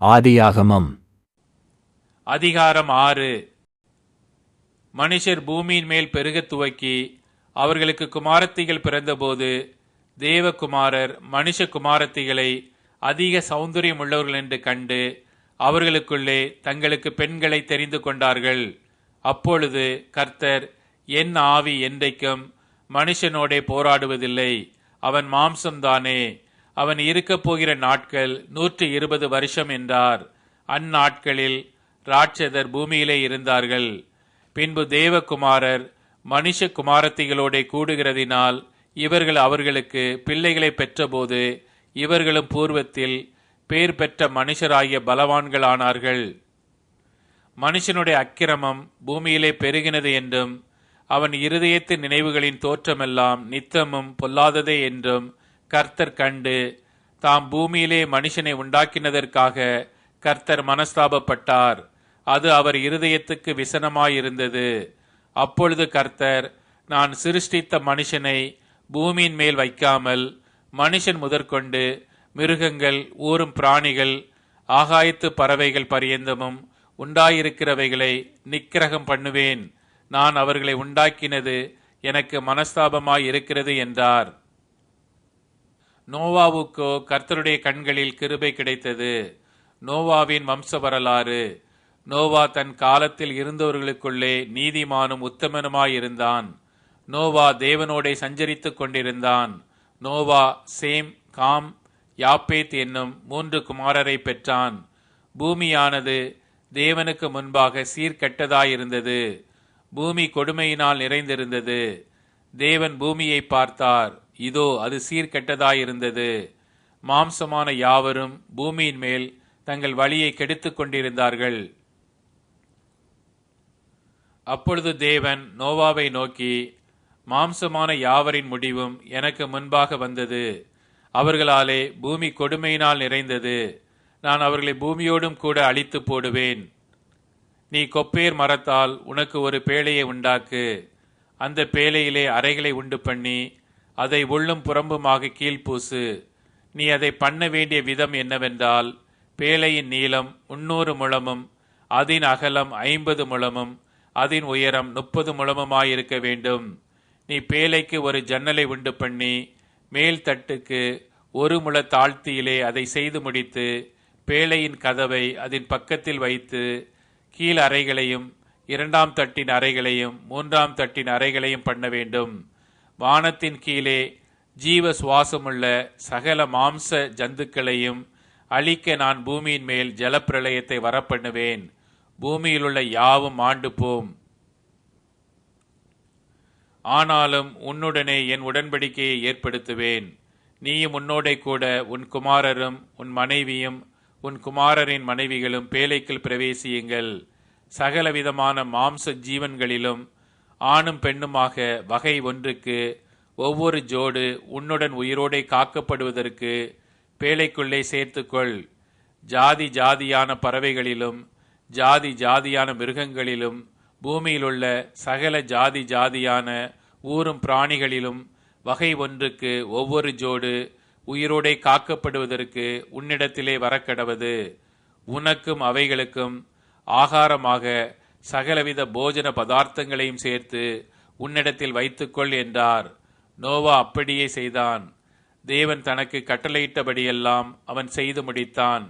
ஆதியாகமம். அதிகாரம் ஆறு. மனுஷர் பூமியின் மேல் பெருக துவக்கி அவர்களுக்கு குமாரத்திகள் பிறந்தபோது தேவகுமாரர் மனுஷ குமாரத்திகளை அதிக சௌந்தரியம் உள்ளவர்கள் என்று கண்டு அவர்களுக்குள்ளே தங்களுக்கு பெண்களை தெரிந்து கொண்டார்கள். அப்பொழுது கர்த்தர் என் ஆவி என்றைக்கும் மனுஷனோடே போராடுவதில்லை. அவன் மாம்சம்தானே. அவன் இருக்கப் போகிற நாட்கள் நூற்றி இருபது வருஷம் என்றார். அந்நாட்களில் ராட்சதர் பூமியிலே இருந்தார்கள். பின்பு தேவகுமாரர் மனுஷ குமாரத்திகளோட கூடுகிறதினால் இவர்கள் அவர்களுக்கு பிள்ளைகளை பெற்றபோது இவர்களும் பூர்வத்தில் பேர் பெற்ற மனுஷராகிய பலவான்களானார்கள். மனுஷனுடைய அக்கிரமம் பூமியிலே பெருகினது என்றும் அவன் இருதயத்து நினைவுகளின் தோற்றமெல்லாம் நித்தமும் பொல்லாததே என்றும் கர்த்தர் கண்டு தாம் பூமியிலே மனுஷனை உண்டாக்கினதற்காக கர்த்தர் மனஸ்தாபப்பட்டார். அது அவர் இருதயத்துக்கு விசனமாயிருந்தது. அப்பொழுது கர்த்தர் நான் சிருஷ்டித்த மனுஷனை பூமியின் மேல் வைக்காமல் மனுஷன் முதற்கொண்டு மிருகங்கள் ஊறும் பிராணிகள் ஆகாயத்து பறவைகள் பரியந்தமும் உண்டாயிருக்கிறவைகளை நிக்கிரகம் பண்ணுவேன். நான் அவர்களை உண்டாக்கினது எனக்கு மனஸ்தாபமாய் இருக்கிறது என்றார். நோவாவுக்கோ கர்த்தருடைய கண்களில் கிருபை கிடைத்தது. நோவாவின் வம்ச வரலாறு நோவா தன் காலத்தில் இருந்தவர்களுக்குள்ளே நீதிமானும் உத்தமனுமாயிருந்தான் நோவா தேவனோடே சஞ்சரித்துக் கொண்டிருந்தான். நோவா சேம் காம் யாப்பேத் என்னும் மூன்று குமாரரை பெற்றான். பூமியானது தேவனுக்கு முன்பாக சீர்கெட்டதாயிருந்தது. பூமி கொடுமையினால் நிறைந்திருந்தது. தேவன் பூமியை பார்த்தார். இதோ அது சீர்கெட்டதாயிருந்தது. மாம்சமான யாவரும் பூமியின் மேல் தங்கள் வழியை கெடுத்துக் கொண்டிருந்தார்கள். அப்பொழுது தேவன் நோவாவை நோக்கி மாம்சமான யாவரின் முடிவும் எனக்கு முன்பாக வந்தது. அவர்களாலே பூமி கொடுமையினால் நிறைந்தது. நான் அவர்களை பூமியோடும் கூட அழித்து போடுவேன். நீ கொப்பேர் மரத்தால் உனக்கு ஒரு பேழையை உண்டாக்கு. அந்த பேழையிலே அறைகளை உண்டு பண்ணி அதை உள்ளும் புறம்புமாக கீழ்ப்பூசு. நீ அதை பண்ண வேண்டிய விதம் என்னவென்றால் பேழையின் நீளம் முன்னூறு முழமும் அதன் அகலம் ஐம்பது முழமும் அதன் உயரம் முப்பது முழமுமாயிருக்க வேண்டும். நீ பேழைக்கு ஒரு ஜன்னலை உண்டு பண்ணி மேல் தட்டுக்கு ஒரு முழ தாழ்த்தியிலே அதை செய்து முடித்து பேழையின் கதவை அதன் பக்கத்தில் வைத்து கீழ் அறைகளையும் இரண்டாம் தட்டின் அறைகளையும் மூன்றாம் தட்டின் அறைகளையும் பண்ண வேண்டும். வானத்தின் கீழே ஜீவ சுவாசமுள்ள சகல மாம்ச ஜந்துக்களையும் அழிக்க நான் பூமியின் மேல் ஜலப்பிரளயத்தை வரப்பண்ணுவேன். பூமியிலுள்ள யாவும் ஆண்டு போம் ஆனாலும் உன்னுடனே என் உடன்படிக்கையை ஏற்படுத்துவேன். நீயும் உன்னோடே கூட உன் குமாரரும் உன் மனைவியும் உன் குமாரரின் மனைவிகளும் பேழைக்குள் பிரவேசியுங்கள். சகலவிதமான மாம்ச ஜீவன்களிலும் ஆணும் பெண்ணுமாக வகை ஒன்றுக்கு ஒவ்வொரு ஜோடு உன்னுடன் உயிரோடே காக்கப்படுவதற்கு பேழைக்குள்ளே சேர்த்துக்கொள். ஜாதி ஜாதியான பறவைகளிலும் ஜாதி ஜாதியான மிருகங்களிலும் பூமியிலுள்ள சகல ஜாதி ஜாதியான ஊரும் பிராணிகளிலும் வகை ஒன்றுக்கு ஒவ்வொரு ஜோடு உயிரோடே காக்கப்படுவதற்கு உன்னிடத்திலே வரக்கடவது. உனக்கும் அவைகளுக்கும் ஆகாரமாக சகலவித போஜன பதார்த்தங்களையும் சேர்த்து உன்னிடத்தில் வைத்துக்கொள் என்றார். நோவா அப்படியே செய்தான். தேவன் தனக்கு கட்டளையிட்டபடியெல்லாம் அவன் செய்து முடித்தான்.